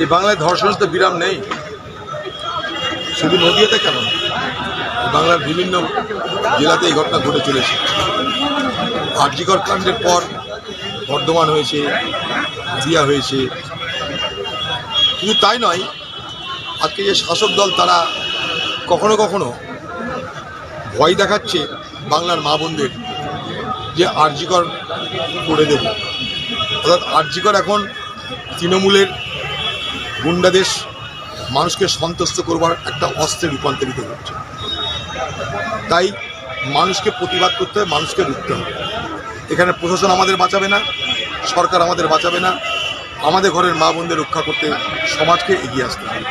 এই বাংলায় ধর্ষণের তো বিরাম নেই। শুধু নদীয়াতে কেন? বাংলার বিভিন্ন জেলাতে এই ঘটনা ঘটে চলেছে। আর্যিকর কাণ্ডের পর বর্ধমান হয়েছে, নদিয়া হয়েছে। শুধু তাই নয়, আজকে যে শাসক দল তারা কখনো কখনো ভয় দেখাচ্ছে বাংলার মা বোনদের যে আর্যিকর করে দেব। অর্থাৎ আর্যিকর এখন তৃণমূলের গুন্ডাদেশ মানুষকে সন্তুষ্ট করবার একটা অস্ত্রে রূপান্তরিত হচ্ছে। তাই মানুষকে প্রতিবাদ করতে হবে মানুষকে রুখতে হবে। এখানে প্রশাসন আমাদের বাঁচাবে না সরকার আমাদের বাঁচাবে না আমাদের ঘরের মা বোনদের রক্ষা করতে সমাজকে এগিয়ে আসতে হবে।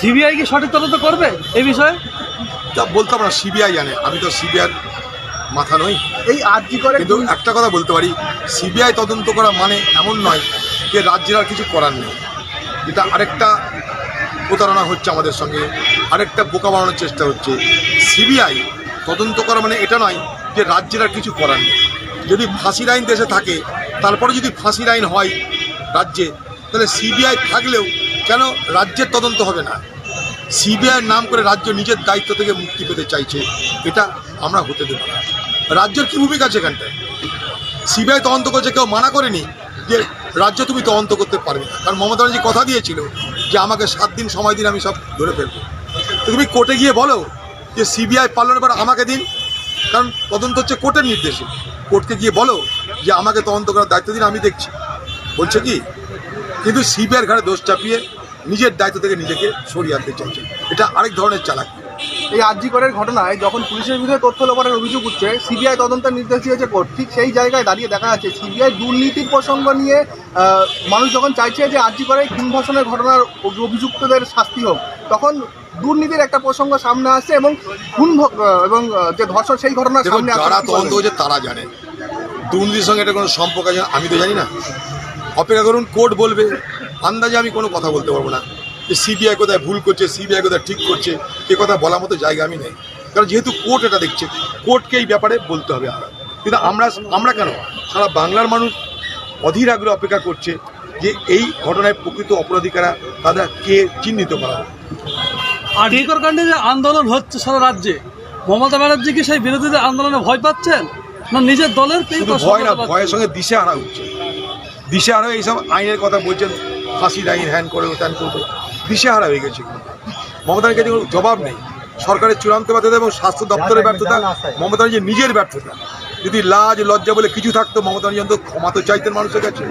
সিবিআই কি সঠিক তদন্ত করবে এই বিষয়ে? তা বলতাম না সিবিআই জানে। আমি তো সিবিআই মাথা নই। এই আর আর্জি করে কিন্তু একটা কথা বলতে পারি সিবিআই তদন্ত করা মানে এমন নয় যে রাজ্যের আর কিছু করার নেই। এটা আরেকটা প্রতারণা হচ্ছে আমাদের সঙ্গে, আরেকটা বোকা বানানোর চেষ্টা হচ্ছে। সিবিআই তদন্ত করা মানে এটা নয় যে রাজ্যের আর কিছু করার নেই। যদি ফাঁসির আইন দেশে থাকে, তারপরে যদি ফাঁসির আইন হয় রাজ্যে, তাহলে সিবিআই থাকলেও কেন রাজ্যের তদন্ত হবে না? সিবিআইয়ের নাম করে রাজ্য নিজের দায়িত্ব থেকে মুক্তি পেতে চাইছে, এটা আমরা হতে দেব না। রাজ্যের কী ভূমিকা আছে এখানটায়? সিবিআই তদন্ত করছে, কেউ মানা করেনি যে রাজ্য তুমি তদন্ত করতে পারবে কারণ মমতা ব্যানার্জি কথা দিয়েছিল যে আমাকে সাত দিন সময় দিন, আমি সব ধরে ফেলব। তো তুমি কোর্টে গিয়ে বলো যে সিবিআই পারল না আমাকে দিন। কারণ তদন্ত হচ্ছে কোর্টের নির্দেশে। কোর্টকে গিয়ে বলো যে আমাকে তদন্ত করার দায়িত্ব দিন, আমি দেখছি। বলছে কি? কিন্তু সিবিআইয়ের ঘাড়ে দোষ চাপিয়ে নিজের দায়িত্ব থেকে নিজেকে সরিয়ে আনতে চাইছে। এটা আরেক ধরনের চালাকি। এই আর্জি করের ঘটনায় যখন পুলিশের বিরুদ্ধে তথ্য লোপাটের অভিযোগ উঠছে সিবিআই তদন্তের নির্দেশ দিয়েছে কোর্ট। ঠিক সেই জায়গায় দাঁড়িয়ে দেখা যাচ্ছে সিবিআই দুর্নীতির প্রসঙ্গ নিয়ে মানুষ যখন চাইছে যে আর্জি করে ধর্ষণের ঘটনার অভি- অভিযুক্তদের শাস্তি হোক তখন দুর্নীতির একটা প্রসঙ্গ সামনে আসছে এবং খুন এবং যে ধর্ষণ সেই ঘটনার সামনে যারা তদন্ত? হচ্ছে তারা জানে। দুর্নীতির সঙ্গে এটা কোনো সম্পর্ক আছে আমি তো জানি না। অপেক্ষা করুন কোর্ট বলবে। আন্দাজে আমি কোনো কথা বলতে পারব না। যে সিবিআই কোথায় ভুল করছে সিবিআই কোথায় ঠিক করছে এ কথা বলার মতো জায়গা আমি নেই। কারণ যেহেতু কোর্ট এটা দেখছে কোর্টকে এই ব্যাপারে বলতে হবে আমরা কিন্তু আমরা আমরা কেন? সারা বাংলার মানুষ অধীর আগ্রহ অপেক্ষা করছে যে এই ঘটনায় প্রকৃত অপরাধীকারা তাদের কে চিহ্নিত করা আর আর্টিকর কাণ্ডে যে আন্দোলন হচ্ছে সারা রাজ্যে মমতা ব্যানার্জি কি সেই বিরোধীদের আন্দোলনে ভয় পাচ্ছেন? না নিজের দলের ভয় না ভয়ের সঙ্গে দিশে আনা হচ্ছে। দিশে হারা এইসব আইনের কথা বলছেন ফাঁসির আইন হ্যান করে ত্যান করবে। দিশে হারা হয়ে গেছে। মমতার কাছে কোনো জবাব নেই। সরকারের চূড়ান্ত ব্যর্থতা এবং স্বাস্থ্য দপ্তরের ব্যর্থতা মমতার যে নিজের ব্যর্থতা যদি লাজ লজ্জা বলে কিছু থাকতো মমতা নিজের ক্ষমা তো চাইতেন মানুষের কাছে।